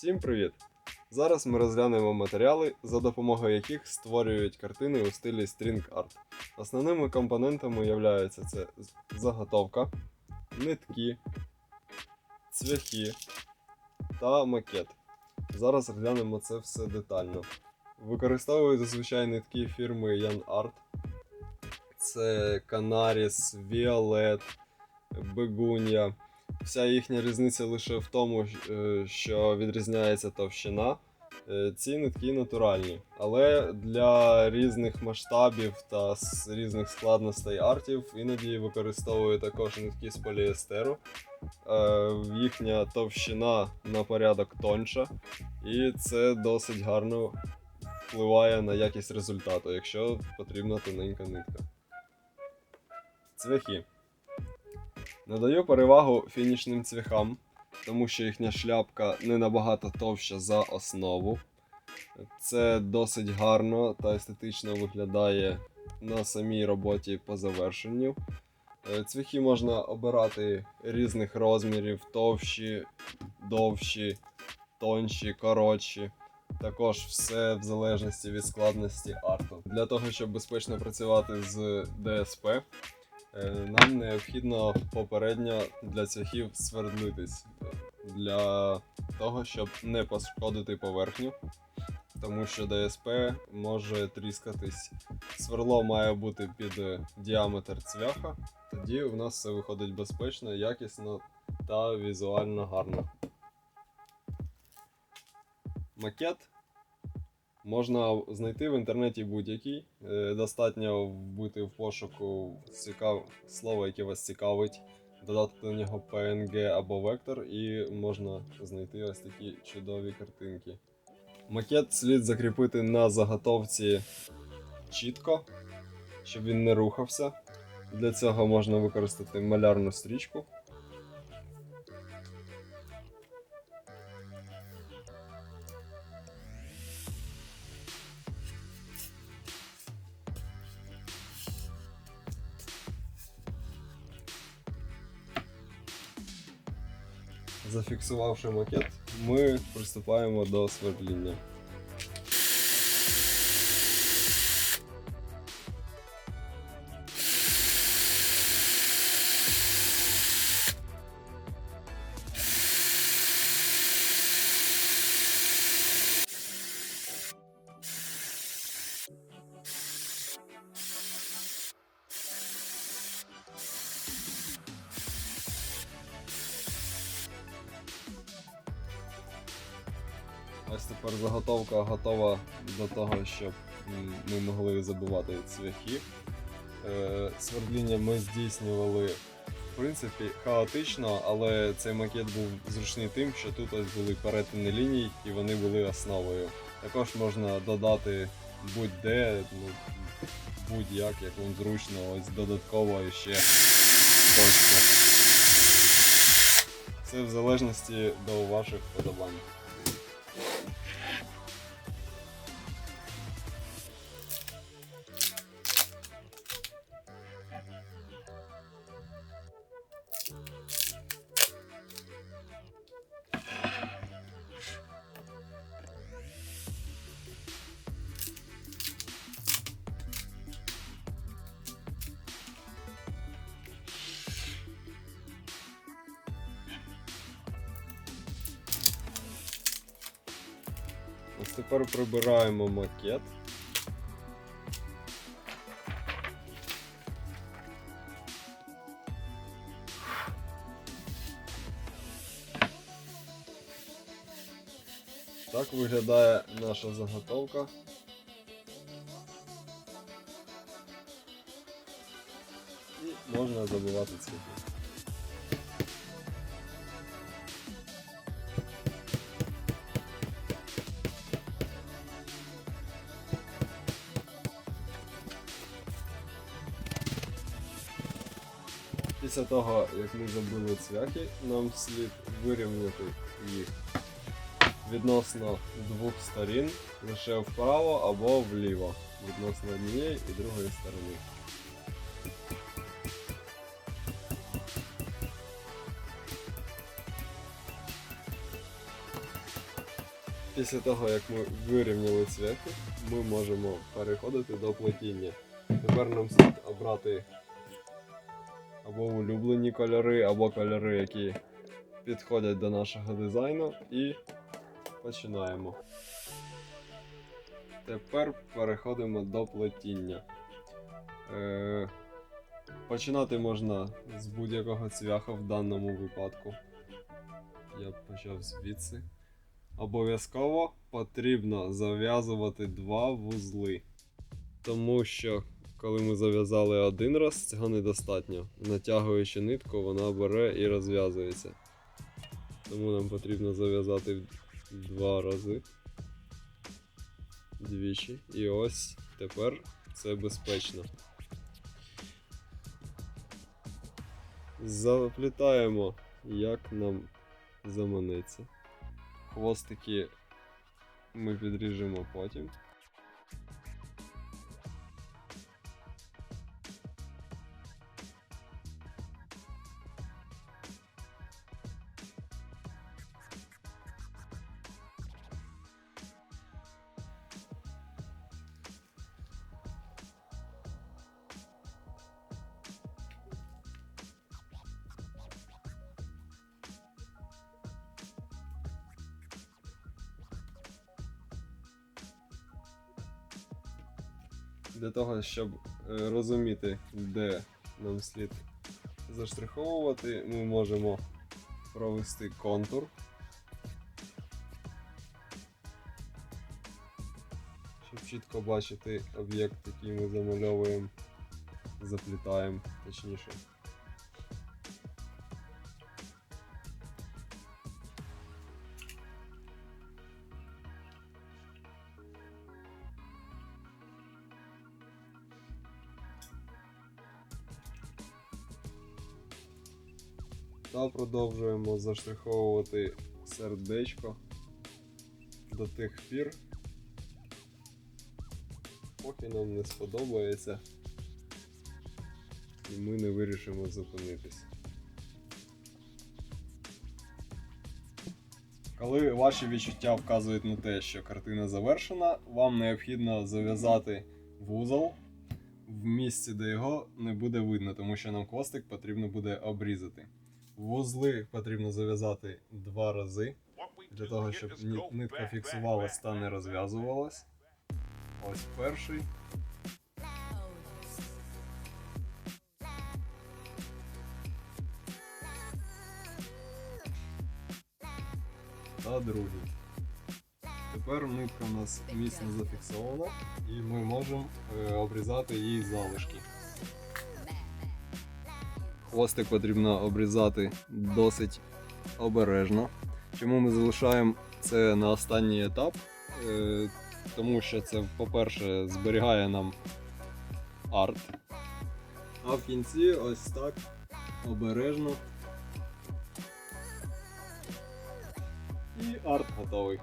Всім привіт! Зараз ми розглянемо матеріали, за допомогою яких створюють картини у стилі стрінг арт. Основними компонентами являються це заготовка, нитки, цвяхи та макет. Зараз розглянемо це все детально. Використовують зазвичай нитки фірми Yan Art. Це Canaris, Violet, Begunia. Вся їхня різниця лише в тому, е, що відрізняється товщина. Е, Ці нитки натуральні, але для різних масштабів та різних складностей артів іноді використовую також нитки з поліестеру. Е, Їхня товщина на порядок тонша, і це досить гарно впливає на якість результату, якщо потрібна тоненька нитка. Цвяхи. Надаю перевагу фінішним цвяхам, тому що їхня шляпка не набагато товща за основу. Це досить гарно та естетично виглядає на самій роботі по завершенню. Е, Цвяхи можна обирати різних розмірів, товщі, довші, тонші, коротші. Також все в залежності від складності арту. Для того, щоб безпечно працювати з ДСП, Нам необхідно попередньо для цвяхів свердлитись е, для того, щоб не пошкодити поверхню, тому що ДСП може тріскатись. Сверло має бути під е, діаметр цвяха. Тоді у нас все виходить безпечно, якісно та візуально гарно. Макет Можна знайти в інтернеті будь-який. Е, Достатньо вбити в пошуку цікав... слово, яке вас цікавить, додати до нього PNG або вектор, і можна знайти ось такі чудові картинки. Макет слід закріпити на заготовці чітко, щоб він не рухався. Для цього можна використати малярну стрічку. Зафіксувавши макет, ми приступаємо до свердління. Ось тепер заготовка готова до того, щоб ми могли забивати цвяхи. Е, Свердління ми здійснювали в принципі хаотично, але цей макет був зручний тим, що тут ось були перетини ліній і вони були основою. Також можна додати будь-де, ну, будь-як, як вам зручно, ось додатково ще точку. Це в залежності до ваших вподобань. Ось тепер прибираємо макет. Так виглядає наша заготовка. І можна забивати цвіти. Після того, як ми забили цвяхи, нам слід вирівняти їх відносно двох сторін, лише вправо або вліво, відносно однієї і другої сторони. Після того, як ми вирівняли цвяхи, ми можемо переходити до плетіння. Тепер нам слід обрати або улюблені кольори, або кольори, які підходять до нашого дизайну, і починаємо. Тепер переходимо до плетіння. Е, починати можна з будь-якого цвяха в даному випадку. Я почав звідси. Обов'язково потрібно зав'язувати два вузли. Тому що коли ми зав'язали один раз, цього недостатньо. Натягуючи нитку, вона бере і розв'язується. Тому нам потрібно зав'язати два рази. Двічі. І ось тепер це безпечно. Заплітаємо, як нам заманеться. Хвостики ми підріжемо потім. Для того, щоб е, розуміти, де нам слід заштриховувати, ми можемо провести контур. Щоб чітко бачити об'єкт, який ми замальовуємо, заплітаємо, точніше. Та продовжуємо заштриховувати сердечко до тих пір, поки нам не сподобається і ми не вирішимо зупинитись. Коли ваші відчуття вказують на те, що картина завершена, вам необхідно зав'язати вузол в місці, де його не буде видно, тому що нам хвостик потрібно буде обрізати. Вузли потрібно зав'язати два рази для того, щоб нитка фіксувалась та не розв'язувалась. Ось перший. Та другий. Тепер нитка у нас міцно зафіксована і ми можемо е, обрізати її залишки. Хвостик потрібно обрізати досить обережно. Чому ми залишаємо це на останній етап? Е, тому що це, по-перше, зберігає нам арт. А в кінці ось так обережно. І арт готовий.